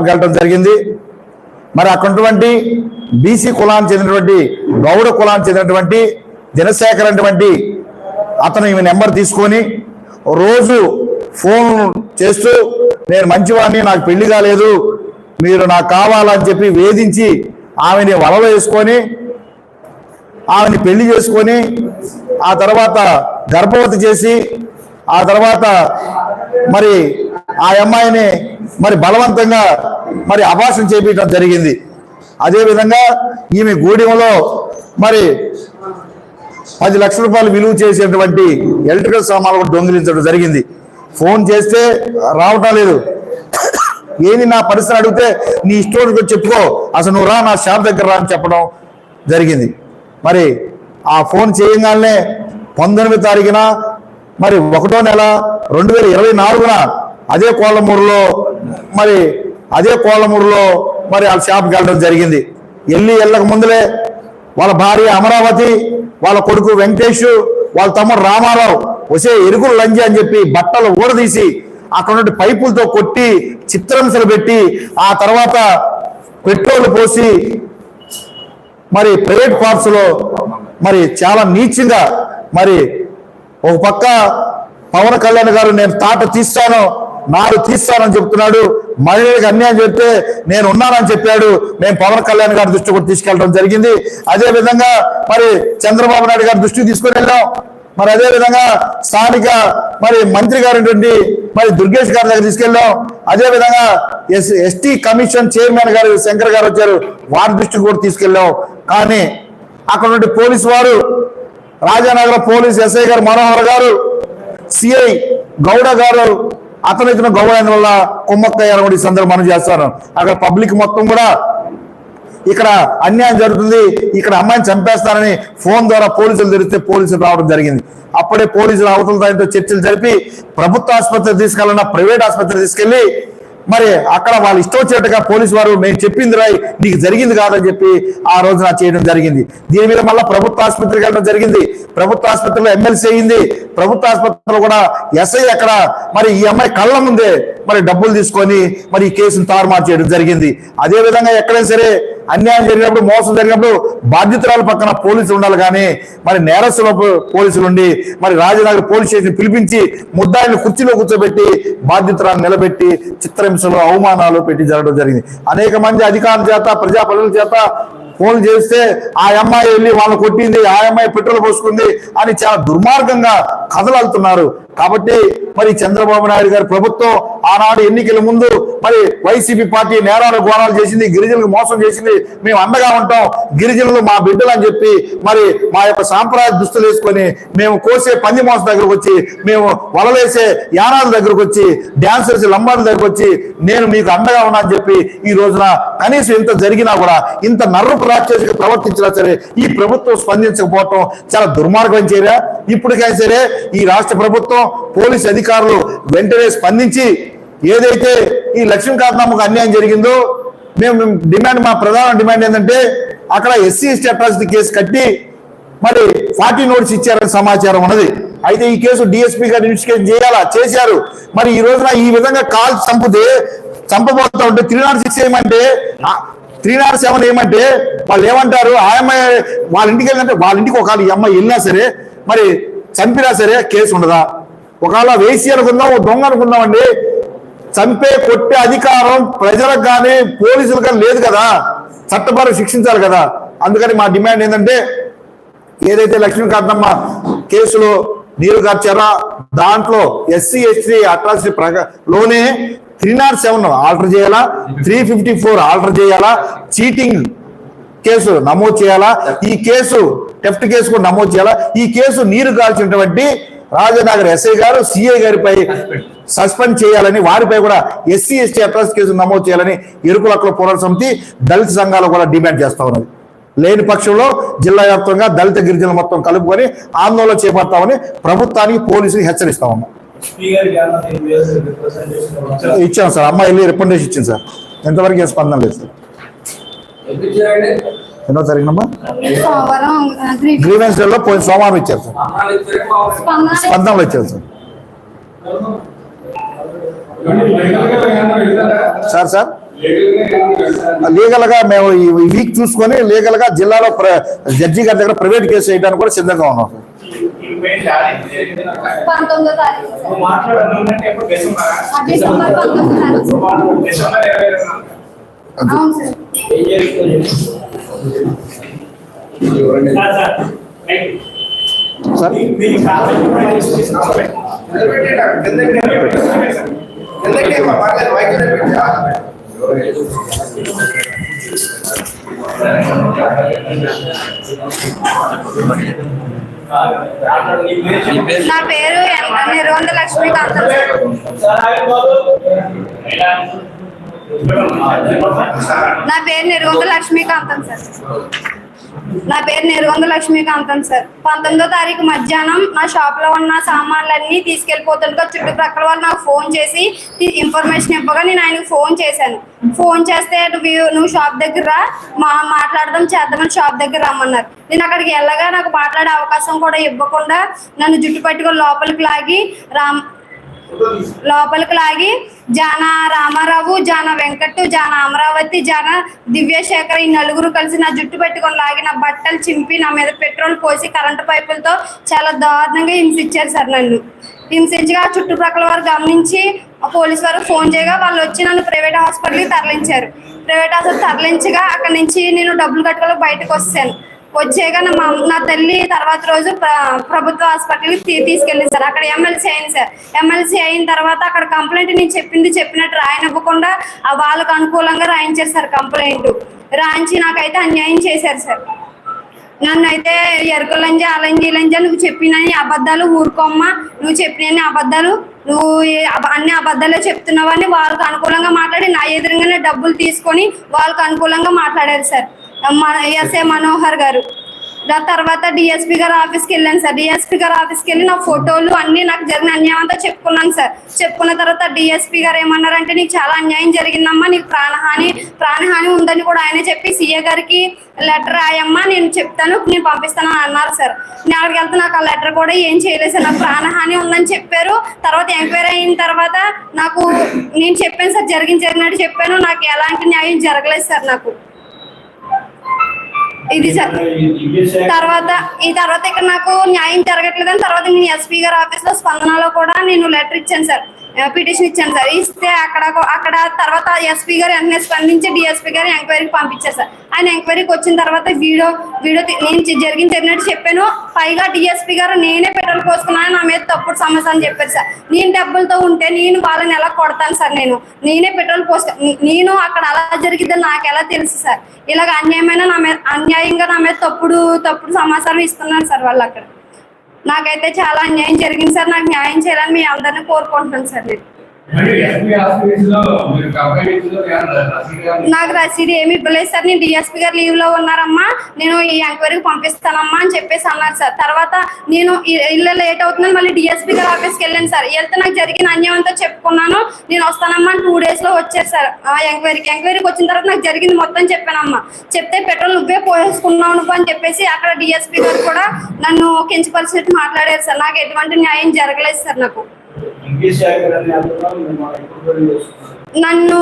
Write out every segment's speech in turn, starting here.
వెళ్ళడం జరిగింది. మరి అక్కడటువంటి బీసీ కులానికి చెందినటువంటి గౌడ కులానికి చెందినటువంటి దినశేఖర్ అటువంటి అతను ఈమె నెంబర్ తీసుకొని రోజు ఫోన్ చేస్తూ నేను మంచివాడిని నాకు పెళ్ళి కాలేదు మీరు నాకు కావాలని చెప్పి వేధించి ఆమెని వలలో వేసుకొని ఆమెని పెళ్ళి చేసుకొని ఆ తర్వాత గర్భవతి చేసి ఆ తర్వాత మరి ఆ అమ్మాయిని మరి బలవంతంగా మరి అభాషణ చేపించడం జరిగింది. అదేవిధంగా ఈమె గూడెంలో మరి పది లక్షల రూపాయలు విలువ చేసేటువంటి ఎలక్ట్రికల్ సామాన్లు కూడా దొంగిలించడం జరిగింది. ఫోన్ చేస్తే రావటం లేదు. ఏది నా పరిస్థితి అడిగితే నీ ఇష్టం చెప్పుకో అసలు నువ్వు రా నా షాప్ దగ్గర రా అని చెప్పడం జరిగింది. మరి ఆ ఫోన్ చేయగానే పంతొమ్మిది తారీఖున మరి ఒకటో నెల రెండు వేల ఇరవై నాలుగున అదే కోలమూరులో మరి అదే కోలమూరులో మరి వాళ్ళ షాప్కి వెళ్ళడం జరిగింది. వెళ్ళి వెళ్ళక ముందులే వాళ్ళ భార్య అమరావతి వాళ్ళ కొడుకు వెంకటేష్ వాళ్ళ తమ్ముడు రామారావు వసే ఎరుకులు లంజి అని చెప్పి బట్టలు ఊడదీసి అక్కడ పైపులతో కొట్టి చిత్రంశలు పెట్టి ఆ తర్వాత పెట్రోల్ పోసి మరి ప్రైవేట్ పార్ట్స్లో మరి చాలా నీచంగా మరి ఒక పక్క పవన్ కళ్యాణ్ గారు నేను తాట తీస్తాను నాడు తీస్తానని చెప్తున్నాడు. మహిళలకు అన్యాయం చెప్తే నేను ఉన్నానని చెప్పాడు. మేము పవన్ కళ్యాణ్ గారి దృష్టి కూడా తీసుకెళ్ళడం జరిగింది. అదే విధంగా మరి చంద్రబాబు నాయుడు గారి దృష్టికి తీసుకుని వెళ్ళాం మరి అదే విధంగా స్థానిక మరి మంత్రి గారు మరి దుర్గేష్ గారి దగ్గర తీసుకెళ్ళాం అదే విధంగా ఎస్ ఎస్టీ కమిషన్ చైర్మన్ గారు శంకర్ గారు వచ్చారు. వారి దృష్టికి కూడా తీసుకెళ్ళాం కానీ అక్కడ నుండి పోలీసు వారు రాజానగరం పోలీస్ ఎస్ఐ గారు మనోహర్ గారు సిఐ గౌడ గారు అతను ఇచ్చిన గౌరవం వల్ల కుమ్మక్కయ్యారు కూడా ఈ సందర్భం మనం చేస్తారు అక్కడ పబ్లిక్ మొత్తం కూడా ఇక్కడ అన్యాయం జరుగుతుంది. ఇక్కడ అమ్మాయిని చంపేస్తారని ఫోన్ ద్వారా పోలీసులు తెరిస్తే పోలీసులు రావడం జరిగింది. అప్పుడే పోలీసులు అవతల దానితో చర్చలు జరిపి ప్రభుత్వ ఆసుపత్రి తీసుకెళ్ళిన ప్రైవేట్ ఆసుపత్రి తీసుకెళ్ళి మరి అక్కడ వాళ్ళు ఇష్టం వచ్చేట్టుగా పోలీసు వారు మేము చెప్పింది రాయి నీకు జరిగింది కాదని చెప్పి ఆ రోజున చేయడం జరిగింది. దీని మీద మళ్ళీ ప్రభుత్వ ఆసుపత్రికి వెళ్ళడం జరిగింది. ప్రభుత్వ ఆసుపత్రిలో ఎమ్మెల్సీ అయింది. ప్రభుత్వ ఆసుపత్రిలో కూడా ఎస్ఐ అక్కడ మరి ఈ అమ్మాయి కళ్ళ ముందే మరి డబ్బులు తీసుకొని మరి ఈ కేసును తారుమారు చేయడం జరిగింది. అదేవిధంగా ఎక్కడైనా సరే అన్యాయం జరిగినప్పుడు మోసం జరిగినప్పుడు బాధ్యతరాల పక్కన పోలీసులు ఉండాలి కానీ మరి నేరస్తుల పోలీసులు ఉండి మరి రాజనగర్ పోలీస్ స్టేషన్ పిలిపించి ముద్దాయిని కుర్చీలో కూర్చోబెట్టి బాధ్యతరాలను నిలబెట్టి చిత్రహింసలు అవమానాలు పెట్టి జరగడం జరిగింది. అనేక మంది అధికారుల చేత ప్రజాప్రతినిధుల చేత ఫోన్ చేస్తే ఆ అమ్మాయి వెళ్ళి వాళ్ళు కొట్టింది ఆ అమ్మాయి పెట్రోల్ పోసుకుంది అని చాలా దుర్మార్గంగా కథలు కాబట్టి మరి చంద్రబాబు నాయుడు గారి ప్రభుత్వం ఆనాడు ఎన్నికల ముందు మరి వైసీపీ పార్టీ నేరాలు ఘోరాలు చేసింది గిరిజనులకు మోసం చేసింది మేము అండగా ఉంటాం గిరిజనులు మా బిడ్డలు అని చెప్పి మరి మా యొక్క సాంప్రదాయ దుస్తులు వేసుకొని మేము కోసే పంది మోసం దగ్గరకు వచ్చి మేము వలలేసే యానాల దగ్గరకు వచ్చి డాన్సర్స్ లంబాల దగ్గరకు వచ్చి నేను మీకు అండగా ఉన్నా అని చెప్పి ఈ రోజున కనీసం ఇంత జరిగినా కూడా ఇంత నర్రపు రాక్షసుగా ప్రవర్తించినా సరే ఈ ప్రభుత్వం స్పందించకపోవటం చాలా దుర్మార్గం చేయరా ఇప్పటికైనా సరే ఈ రాష్ట్ర ప్రభుత్వం పోలీస్ అధికారులు వెంటనే స్పందించి ఏదైతే ఈ లక్ష్మీకాంతమ్మకు అన్యాయం జరిగిందో మేము డిమాండ్ మా ప్రధాన డిమాండ్ ఏంటంటే అక్కడ ఎస్సీ ఎస్టీ అట్రాసిటీ కేసు కట్టి మరి ఫార్టీ నోట్స్ ఇచ్చారని సమాచారం ఉన్నది. అయితే ఈ కేసు డిఎస్పీ గారు ఇన్వెస్టిగేషన్ చేయాలా? చేశారు. మరి ఈ రోజున ఈ విధంగా కాల్ చంపితే చంపబోతా ఉంటే త్రీ నాట్ సిక్స్ ఏమంటే త్రీ నాట్ సెవెన్ ఏమంటే వాళ్ళు ఏమంటారు ఆయమ్మాయి వాళ్ళ ఇంటికి వెళ్ళినట్టే వాళ్ళ ఇంటికి ఒకవేళ ఈ అమ్మాయి వెళ్ళినా సరే మరి చంపినా సరే కేసు ఉండదా? ఒకవేళ వేసి అనుకుందాం ఓ దొంగ అనుకుందామండి. చంపే కొట్టే అధికారం ప్రజలకు కానీ పోలీసులకు కానీ లేదు కదా. చట్టపరం శిక్షించాలి కదా. అందుకని మా డిమాండ్ ఏంటంటే ఏదైతే లక్ష్మీకాంతమ్మ కేసులో నీరు కార్చారా దాంట్లో ఎస్సీ ఎస్టీ అట్రాసిటీ ప్రక లోనే త్రీ నాట్ సెవెన్ ఆల్టర్ చేయాలా? త్రీ ఫిఫ్టీ ఫోర్ ఆల్టర్ చేయాలా? చీటింగ్ కేసు నమోదు చేయాలా? ఈ కేసు టెఫ్ట్ కేసు కూడా నమోదు చేయాలా? ఈ కేసు నీరు కాల్చినటువంటి రాజనగర్ ఎస్ఐ గారు సిఐ గారిపై సస్పెండ్ చేయాలని వారిపై కూడా ఎస్సీ ఎస్టీ అట్రాస్ కేసు నమోదు చేయాలని ఎరుకులక్కల పోరాట సమితి దళిత సంఘాలు కూడా డిమాండ్ చేస్తా ఉన్నది. లేని పక్షంలో జిల్లా వ్యాప్తంగా దళిత గిరిజనులు మొత్తం కలుపుకొని ఆందోళన చేపడతామని ప్రభుత్వానికి పోలీసులు హెచ్చరిస్తా ఉన్నాం. ఇచ్చాం సార్ అమ్మాయి వెళ్ళి రిప్రజెంటేషన్ ఇచ్చింది సార్. ఎంతవరకు స్పందన లేదు సార్. ఎన్నో తారీఖునమ్మా గ్రీన్ గ్రీవెన్స్లో పోయిన సోమవారం ఇచ్చారు సార్. స్పందన స్పందనలో ఇచ్చారు సార్. Sir sir. లీగల్గా మేము ఈ వీక్ చూసుకొని లీగల్గా జిల్లాలో ప్ర- జడ్జి గారి దగ్గర ప్రైవేట్ కేసు చేయడానికి కూడా సిద్ధంగా ఉన్నాం సార్. డిసెంబర్ సార్ నా పేరు ఎన్- నిర్వంద లక్ష్మీకాంతం సార్ నా పేరు నిర్వంద లక్ష్మీకాంతం సార్. నా పేరు నిర్వంద లక్ష్మీకాంతం సార్. పంతొమ్మిదో తారీఖు మధ్యాహ్నం నా షాప్లో ఉన్న సామాన్లన్నీ తీసుకెళ్ళిపోతుండగా చుట్టుప్రక్కల వాళ్ళు నాకు ఫోన్ చేసి ఇన్ఫర్మేషన్ ఇవ్వగా నేను ఆయనకు ఫోన్ చేశాను. ఫోన్ చేస్తే నువ్వు నువ్వు షాప్ దగ్గర మా మాట్లాడదాం చేద్దామని షాప్ దగ్గర రమ్మన్నారు. నేను అక్కడికి వెళ్ళగా నాకు మాట్లాడే అవకాశం కూడా ఇవ్వకుండా నన్ను జుట్టు పట్టుకొని లోపలికి లాగి రామ్ లోపలికి లాగి జాన రామారావు జాన వెంకట్ జాన అమరావతి జాన దివ్యశేఖర్ ఈ నలుగురు కలిసి నా జుట్టు పెట్టుకొని లాగి నా బట్టలు చింపి నా మీద పెట్రోల్ పోసి కరెంటు పైపులతో చాలా దారుణంగా హింసించారు సార్ నన్ను. హింసించగా చుట్టుపక్కల చుట్టుప్రక్కల వారు గమనించి పోలీస్ వారు ఫోన్ చేయగా వాళ్ళు వచ్చి నన్ను ప్రైవేట్ హాస్పిటల్కి తరలించారు. ప్రైవేట్ హాస్పిటల్ తరలించగా అక్కడ నుంచి నేను డబ్బులు కట్టుకోవాలి బయటకు వస్తాను వచ్చాక నా మా నా తల్లి తర్వాత రోజు ప్రభుత్వ హాస్పిటల్కి తీసుకెళ్ళింది సార్. అక్కడ ఎమ్మెల్సీ అయింది సార్. ఎమ్మెల్సీ అయిన తర్వాత అక్కడ కంప్లైంట్ నేను చెప్పింది చెప్పినట్టు రాయనివ్వకుండా ఆ వాళ్ళకు అనుకూలంగా రాయించారు సార్ కంప్లైంట్. రాయించి నాకైతే అన్యాయం చేశారు సార్. నన్ను అయితే ఎరుకలంజ అలంజి లంజ నువ్వు చెప్పిన అబద్ధాలు ఊరుకోమ్మ. నువ్వు చెప్పిన అబద్ధాలు నువ్వు అన్ని అబద్ధాలే చెప్తున్నావని వాళ్ళకి అనుకూలంగా మాట్లాడి నా ఎదురుగానే డబ్బులు తీసుకొని వాళ్ళకి అనుకూలంగా మాట్లాడారు సార్. మన ఎస్ఏ మనోహర్ గారు. దాని తర్వాత డిఎస్పీ గారు ఆఫీస్కి వెళ్ళాను సార్. డిఎస్పీ గారు ఆఫీస్కి వెళ్ళి నా ఫోటోలు అన్ని నాకు జరిగిన అన్యాయం అంతా చెప్పుకున్నాను సార్. చెప్పుకున్న తర్వాత డిఎస్పీ గారు ఏమన్నారంటే నీకు చాలా అన్యాయం జరిగిందమ్మా నీకు ప్రాణహాని ప్రాణహాని ఉందని కూడా ఆయన చెప్పి సీఏ గారికి లెటర్ రాయమ్మా నేను చెప్తాను నేను పంపిస్తాను అని అన్నారు సార్. నేను అక్కడికి వెళ్తే నాకు ఆ లెటర్ కూడా ఏం చేయలేదు సార్. నాకు ప్రాణహాని ఉందని చెప్పారు. తర్వాత ఎంక్వైరీ అయిన తర్వాత నాకు నేను చెప్పాను సార్ జరిగింది జరిగినట్టు చెప్పాను. నాకు ఎలాంటి న్యాయం జరగలేదు సార్ నాకు. ఇది సార్. తర్వాత ఈ తర్వాత ఇక్కడ నాకు న్యాయం జరగట్లేదని తర్వాత నేను ఎస్పీ గారి ఆఫీస్లో స్పందనలో కూడా నేను లెటర్ ఇచ్చాను సార్. పిటిషన్ ఇచ్చాను సార్. ఇస్తే అక్కడ అక్కడ తర్వాత ఎస్పీ గారు వెంటనే స్పందించి డిఎస్పీ గారు ఎంక్వైరీకి పంపించారు సార్. ఆయన ఎంక్వైరీకి వచ్చిన తర్వాత వీడియో వీడియో నేను జరిగిన జరిగింది జరిగినట్టు చెప్పాను. పైగా డిఎస్పీ గారు నేనే పెట్రోల్ పోసుకున్నాను నా మీద తప్పుడు సమస్య అని చెప్పారు సార్. నేను డబ్బులతో ఉంటే నేను వాళ్ళని ఎలా కొడతాను సార్ నేను? నేనే పెట్రోల్ పోసు నేను అక్కడ అలా జరిగిద్దని నాకు ఎలా తెలుసు సార్? ఇలాగ అన్యాయమైన నా మీద అన్యాయంగా నా మీద తప్పుడు తప్పుడు సమాచారం ఇస్తున్నారు సార్ వాళ్ళు అక్కడ. నాకైతే చాలా అన్యాయం జరిగింది సార్. నాకు న్యాయం చేయాలని మీ అందరిని కోరుకుంటున్నాను సార్. నేను నాకు రసీదు ఏమి ఇవ్వలేదు సార్. నేను డిఎస్పీ గారు లీవ్లో ఉన్నారమ్మా. నేను ఈ ఎంక్వైరీకి పంపిస్తానమ్మా అని చెప్పేసి అన్నారు సార్. తర్వాత నేను ఇల్లు లేట్ అవుతుందని మళ్ళీ డిఎస్పీ గారు ఆఫీస్కి వెళ్ళాను సార్. వెళ్తే నాకు జరిగిన అన్యాయం అంతా చెప్పుకున్నాను. నేను వస్తానమ్మా టూ డేస్లో వచ్చారు సార్. ఆ ఎంక్వైరీకి. ఎంక్వైరీకి వచ్చిన తర్వాత నాకు జరిగింది మొత్తం చెప్పానమ్మా. చెప్తే పెట్రోల్ నువ్వే పోసేసుకున్నావు నువ్వు అని చెప్పేసి అక్కడ డిఎస్పీ గారు కూడా నన్ను కించపరిచినట్టు మాట్లాడారు సార్. నాకు ఎటువంటి న్యాయం జరగలేదు సార్ నాకు. నన్ను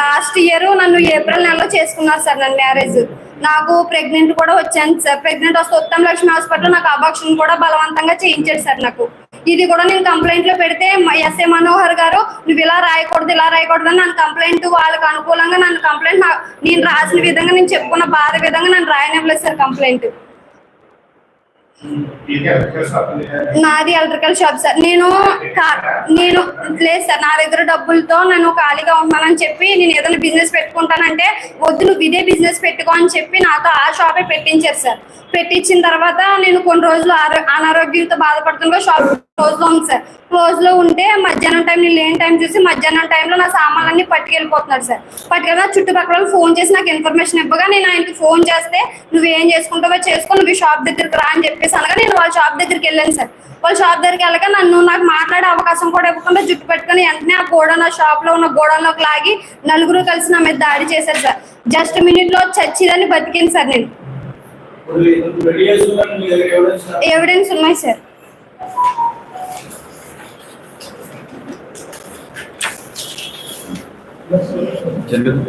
లాస్ట్ ఇయర్ నన్ను ఏప్రిల్ నెలలో చేసుకున్నారు సార్ నన్ను మ్యారేజ్ నాకు ప్రెగ్నెంట్ కూడా వచ్చాను సార్. ప్రెగ్నెంట్ వస్తే ఉత్తమ లక్ష్మి హాస్పిటల్ నాకు అబాక్షన్ కూడా బలవంతంగా చేయించాడు సార్ నాకు. ఇది కూడా నేను కంప్లైంట్లో పెడితే ఎస్ఏ మనోహర్ గారు నువ్వు ఇలా రాయకూడదు ఇలా రాయకూడదు అని నన్ను కంప్లైంట్ వాళ్ళకి అనుకూలంగా నన్ను కంప్లైంట్ నేను రాసిన విధంగా నేను చెప్పుకున్న బాధ విధంగా నన్ను రాయనివ్వలేదు సార్ కంప్లైంట్ నాది ఎలక్ట్రికల్ షాప్ సార్. నేను నేను లేదు సార్ నా దగ్గర డబ్బులతో నేను ఖాళీగా ఉన్నానని చెప్పి నేను ఏదైనా బిజినెస్ పెట్టుకుంటానంటే వద్దు నువ్వు ఇదే బిజినెస్ పెట్టుకో అని చెప్పి నాతో ఆ షాపే పెట్టించారు సార్. పెట్టించిన తర్వాత నేను కొన్ని రోజులు అనారోగ్యంతో బాధపడుతుండగా షాప్ క్లోజ్లో ఉంది సార్ క్లోజ్లో ఉంటే మధ్యాహ్నం టైం నేను లేని టైం చూసి మధ్యాహ్నం టైంలో నా సామాన్లన్నీ పట్టుకెళ్ళిపోతున్నారు సార్ పట్టుకెళ్ళి చుట్టుపక్కల ఫోన్ చేసి నాకు ఇన్ఫర్మేషన్ ఇవ్వగా నేను ఆయనకి ఫోన్ చేస్తే నువ్వు ఏం చేసుకుంటావో చేసుకో నువ్వు షాప్ దగ్గరికి రా అని చెప్పేసి అనగా నేను వాళ్ళ షాప్ దగ్గరికి వెళ్ళాను సార్ వాళ్ళ షాప్ దగ్గరికి వెళ్ళక నన్ను నాకు మాట్లాడే అవకాశం కూడా ఇవ్వకుండా జుట్టు పెట్టుకొని వెంటనే ఆ గోడౌన్ ఆ షాప్లో ఉన్న గోడౌన్లోకి లాగి నలుగురు కలిసి నా మీద దాడి చేశారు సార్ జస్ట్ మినిట్లో చచ్చిదని బతికింది సార్ నేను. ఎవిడెన్స్ ఉన్నాయి సార్ జనరల్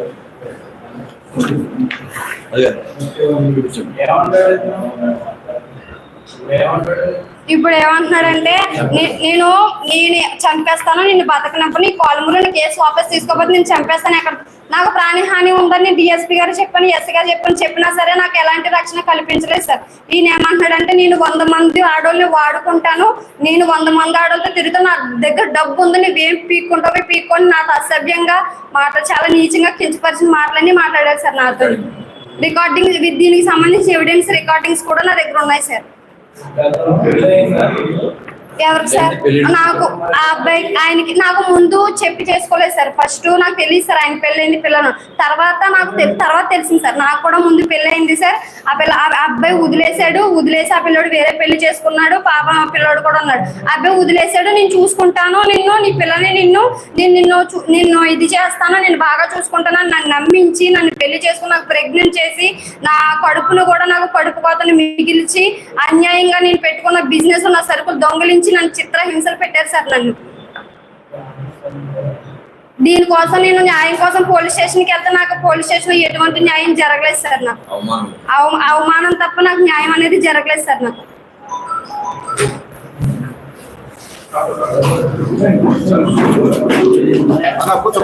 అదే. ఇప్పుడు ఏమంటున్నాడంటే నేను నేను చంపేస్తాను నిన్ను బతకనప్పుడు నీ కాలములు నీ కేసు వాపస్ తీసుకోకపోతే నేను చంపేస్తాను ఎక్కడ? నాకు ప్రాణహాని ఉందని డిఎస్పీ గారు చెప్పాను ఎస్సీ గారు చెప్పాను చెప్పినా సరే నాకు ఎలాంటి రక్షణ కల్పించలేదు సార్. ఈయన ఏమంటున్నాడంటే నేను వంద మంది ఆడోళ్ళని వాడుకుంటాను నేను వంద మంది ఆడోళ్ళతో తిరుగుతా నా దగ్గర డబ్బు ఉంది నువ్వేం పీక్కుంటావో పీక్కొని నాతో అసభ్యంగా మాట చాలా నీచంగా కించపరిచిన మాటలన్నీ మాట్లాడారు సార్ నాతో. రికార్డింగ్ దీనికి సంబంధించి ఎవిడెన్స్ రికార్డింగ్స్ కూడా నా దగ్గర ఉన్నాయి సార్. Gracias. ఎవరికి సార్? నాకు ఆ అబ్బాయి ఆయనకి నాకు ముందు చెప్పి చేసుకోలేదు సార్. ఫస్ట్ నాకు తెలియదు సార్ ఆయన పెళ్ళైంది పిల్లను. తర్వాత నాకు తెలి- తర్వాత తెలిసింది సార్. నాకు కూడా ముందు పెళ్ళైంది సార్. ఆ పిల్ల ఆ అబ్బాయి వదిలేశాడు. వదిలేసి ఆ పిల్లోడు వేరే పెళ్ళి చేసుకున్నాడు. పాప ఆ పిల్లోడు కూడా ఉన్నాడు. ఆ అబ్బాయి వదిలేశాడు. నేను చూసుకుంటాను. నిన్ను నీ పిల్లని నిన్ను నేను నిన్ను నిన్ను ఇది చేస్తాను. నేను బాగా చూసుకుంటాను నన్ను నమ్మించి నన్ను పెళ్ళి చేసుకుని నాకు ప్రెగ్నెంట్ చేసి నా కడుపును కూడా నాకు కడుపు కోతను మిగిల్చి అన్యాయంగా నేను పెట్టుకున్న బిజినెస్ నా సరుకులు దొంగలించి నన్ను చిత్రహింసలు పెట్టారు సార్ నన్ను. దీనికోసం నేను న్యాయం కోసం పోలీస్ స్టేషన్కి వెళ్తే నాకు పోలీస్ స్టేషన్ ఎటువంటి న్యాయం జరగలేదు సార్ నాకు. అవ- అవమానం తప్ప నాకు న్యాయం అనేది జరగలేదు సార్ నాకు. కూర్చో.